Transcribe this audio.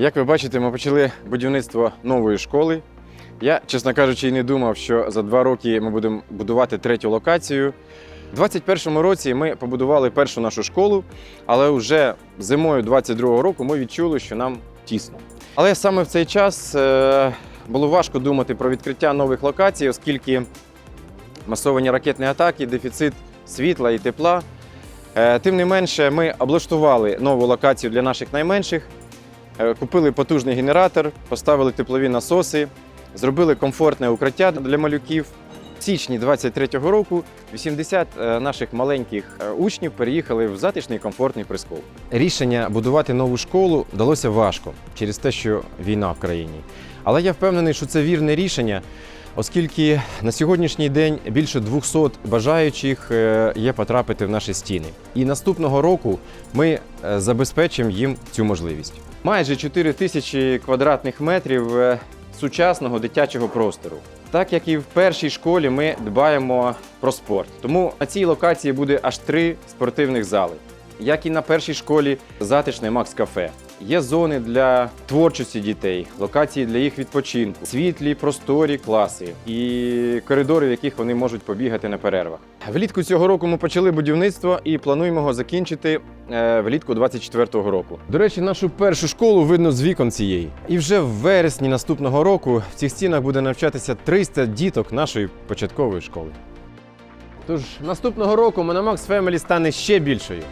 Як ви бачите, ми почали будівництво нової школи. Я, чесно кажучи, і не думав, що за два роки ми будемо будувати третю локацію. У 2021 році ми побудували першу нашу школу, але вже зимою 22-го року ми відчули, що нам тісно. Але саме в цей час е, було важко думати про відкриття нових локацій, оскільки масовані ракетні атаки, дефіцит світла і тепла. Е, Тим не менше, ми облаштували нову локацію для наших найменших, купили потужний генератор, поставили теплові насоси, зробили комфортне укриття для малюків. Січні 23-го року 80 е, наших маленьких е, учнів переїхали в затишний комфортний прискол. Рішення будувати нову школу далося важко через те, що війна в країні. Але я впевнений, що це вірне рішення, оскільки на сьогоднішній день більше 200 бажаючих е, є потрапити в наші стіни. І наступного року ми забезпечимо їм цю можливість. Майже 4 тисячі квадратних метрів сучасного дитячого простору. Так як і в першій школі, ми дбаємо про спорт. Тому на цій локації буде аж три спортивних зали. Як і на першій школі, затишне Макс Кафе. Є зони для творчості дітей, локації для їх відпочинку, світлі, просторі класи і коридори, в яких вони можуть побігати на перервах. Влітку цього року ми почали будівництво і плануємо його закінчити е, влітку 24-го року. До речі, нашу першу школу видно з вікон цієї. І вже в вересні наступного року в цих стінах буде навчатися 300 діток нашої початкової школи. Тож наступного року Mономax Family стане ще більшою.